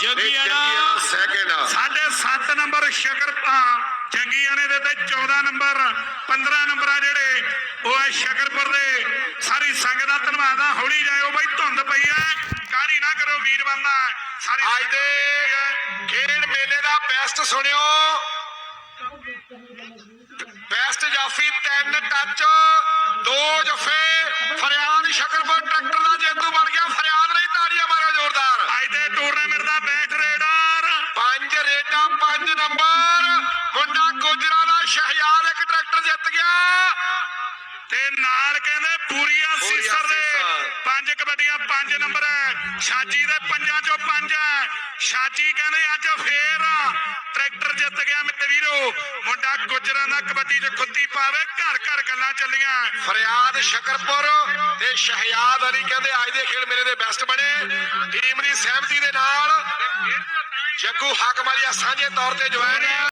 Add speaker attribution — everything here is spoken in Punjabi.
Speaker 1: ਜੰਗੀਆਣਾ ਸੈਕਿੰਡ
Speaker 2: ਸਾਡੇ 7 ਨੰਬਰ ਸ਼ਕਰਪਾ ਜੰਗੀਆਣੇ ਦੇ ਤੇ 14 ਨੰਬਰ 15 ਨੰਬਰ ਆ ਜਿਹੜੇ ਉਹ ਹੈ ਸ਼ਕਰਪੁਰ ਦੇ। ਸਾਰੀ ਸੰਗਤ ਦਾ ਧੰਨਵਾਦ ਆ ਹੌਲੀ ਜਾਇਓ ਬਾਈ ਧੁੰਦ ਪਈ ਐ ਕਾਹਲੀ ਨਾ ਕਰੋ ਵੀਰ ਬੰਦਾ। ਸਾਰੀ
Speaker 1: ਅੱਜ ਦੇ ਖੇਡ ਮੇਲੇ ਦਾ ਬੈਸਟ ਸੁਣਿਓ। ਬੈਸਟ ਜਾਫੀ ਤਿੰਨ ਟੱਚ ਦੋ ਜਫੇ ਫਰਿਆਦ ਸ਼ਕਰਪੁਰ ਟਰੈਕਟਰ ਦਾ ਜੇਤੂ ਬਣ ਗਿਆ ਫਰਿਆਦ ਲਈ ਤਾੜੀਆਂ ਮਾਰੋ ਜ਼ੋਰਦਾਰ
Speaker 2: ਅੱਜ ਦੇ ਟੂਰਨਾਮੈਂਟ ਦਾ ਬੈਸਟ ਰੇਡਰ
Speaker 1: ਪੰਜ ਰੇਡਾਂ ਪੰਜ ਨੰਬਰ ਮੁੰਡਾ ਗੁਜਰਾ ਦਾ ਸ਼ਹਿਯਾਦ ਇੱਕ ਟਰੈਕਟਰ ਜਿੱਤ ਗਿਆ।
Speaker 2: ਤੇ ਨਾਲ ਕਹਿੰਦੇ ਪੂਰੀਆਂ ਸੀਸਰ ਦੇ। ਪੰਜ ਕਬੱਡੀਆਂ ਪੰਜ ਨੰਬਰ ਹੈ। ਛਾਜੀ ਦੇ ਪੰਜਾਂ ਚੋਂ ਪੰਜ ਹੈ। ਛਾਜੀ ਕਹਿੰਦੇ ਅੱਜ ਫੇਰ ਟਰੈਕਟਰ ਜਿੱਤ ਗਿਆ ਮੇਰੇ ਵੀਰੋ। ਮੁੰਡਾ ਗੁਜਰਾਂ ਦਾ ਕਬੱਡੀ 'ਚ ਖੁੱਤੀ ਪਾਵੇ ਘਰ ਘਰ ਗੱਲਾਂ ਚੱਲੀਆਂ।
Speaker 1: ਫਰਿਆਦ ਸ਼ਕਰਪੁਰ ਤੇ ਸ਼ਹਿਯਾਦ ਅਲੀ ਕਹਿੰਦੇ ਅੱਜ ਦੇ ਖੇਡ ਮੇਲੇ ਦੇ ਬੈਸਟ ਬਣੇ। ਟੀਮ ਦੀ ਸਹਿਮਤੀ ਦੇ ਨਾਲ ਜੱਗੂ ਹਾਕਮ ਵਾਲੀਆ ਸਾਂਝੇ ਤੌਰ ਤੇ ਜੁਆਇਨ ਹੈ।